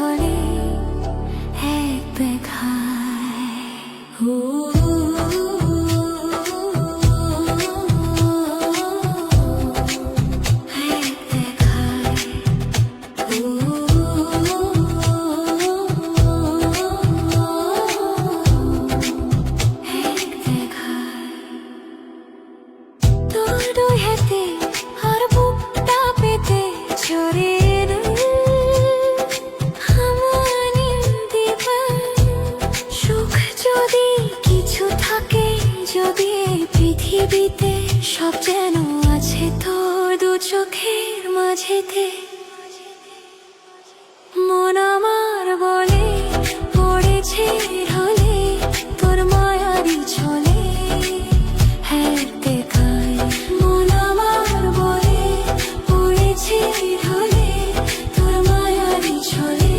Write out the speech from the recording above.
honey. পৃথিবীতে সব যেন আছে তোর দু চোখের মাঝেতে। মন আমার বলে, পড়েছে ঢলে, তোর মায়ারি ছলে। হেরতে খায় মন তোর মায়ারি ছলে।